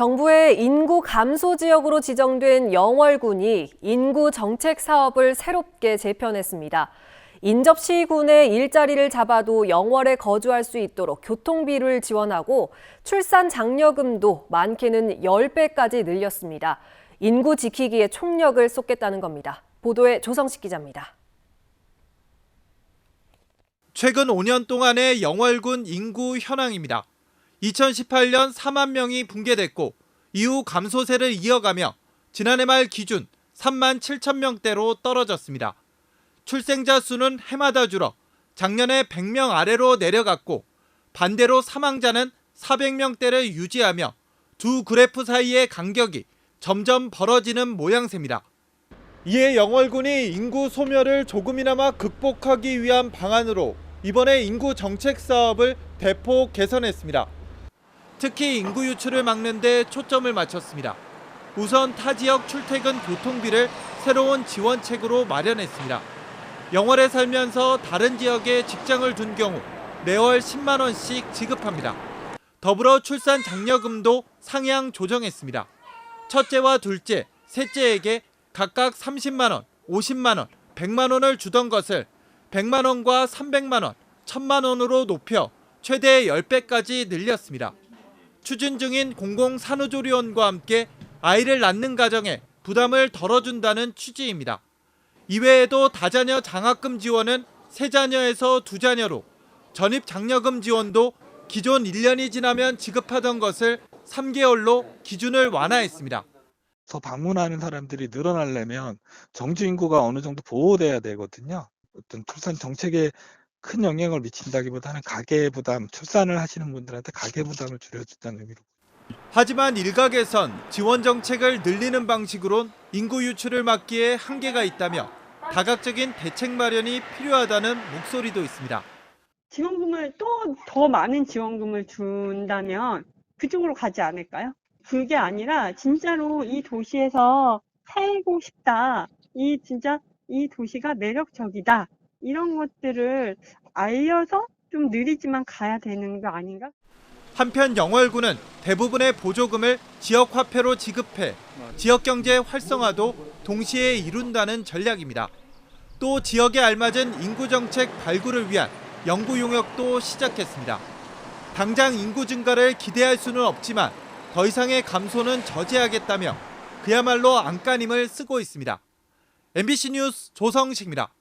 정부의 인구 감소 지역으로 지정된 영월군이 인구 정책 사업을 새롭게 재편했습니다. 인접 시군의 일자리를 잡아도 영월에 거주할 수 있도록 교통비를 지원하고 출산 장려금도 많게는 10배까지 늘렸습니다. 인구 지키기에 총력을 쏟겠다는 겁니다. 보도에 조성식 기자입니다. 최근 5년 동안의 영월군 인구 현황입니다. 2018년 4만 명이 붕괴됐고 이후 감소세를 이어가며 지난해 말 기준 3만 7천 명대로 떨어졌습니다. 출생자 수는 해마다 줄어 작년에 100명 아래로 내려갔고 반대로 사망자는 400명대를 유지하며 두 그래프 사이의 간격이 점점 벌어지는 모양새입니다. 이에 영월군이 인구 소멸을 조금이나마 극복하기 위한 방안으로 이번에 인구 정책 사업을 대폭 개선했습니다. 특히 인구 유출을 막는 데 초점을 맞췄습니다. 우선 타 지역 출퇴근 교통비를 새로운 지원책으로 마련했습니다. 영월에 살면서 다른 지역에 직장을 둔 경우 매월 10만 원씩 지급합니다. 더불어 출산 장려금도 상향 조정했습니다. 첫째와 둘째, 셋째에게 각각 30만 원, 50만 원, 100만 원을 주던 것을 100만 원과 300만 원, 1000만 원으로 높여 최대 10배까지 늘렸습니다. 추진 중인 공공산후조리원과 함께 아이를 낳는 가정에 부담을 덜어준다는 취지입니다. 이외에도 다자녀 장학금 지원은 세 자녀에서 두 자녀로 전입 장려금 지원도 기존 1년이 지나면 지급하던 것을 3개월로 기준을 완화했습니다. 더 방문하는 사람들이 늘어나려면 정주 인구가 어느 정도 보호돼야 되거든요. 어떤 출산 정책에 큰 영향을 미친다기보다는 가계 부담, 출산을 하시는 분들한테 가계 부담을 줄여준다는 의미로. 하지만 일각에선 지원 정책을 늘리는 방식으론 인구 유출을 막기에 한계가 있다며 다각적인 대책 마련이 필요하다는 목소리도 있습니다. 지원금을 또 더 많은 지원금을 준다면 그쪽으로 가지 않을까요? 그게 아니라 진짜로 이 도시에서 살고 싶다. 이 진짜 이 도시가 매력적이다. 이런 것들을 알려서 좀 느리지만 가야 되는 거 아닌가? 한편 영월군은 대부분의 보조금을 지역 화폐로 지급해 지역 경제 활성화도 동시에 이룬다는 전략입니다. 또 지역에 알맞은 인구 정책 발굴을 위한 연구 용역도 시작했습니다. 당장 인구 증가를 기대할 수는 없지만 더 이상의 감소는 저지하겠다며 그야말로 안간힘을 쓰고 있습니다. MBC 뉴스 조성식입니다.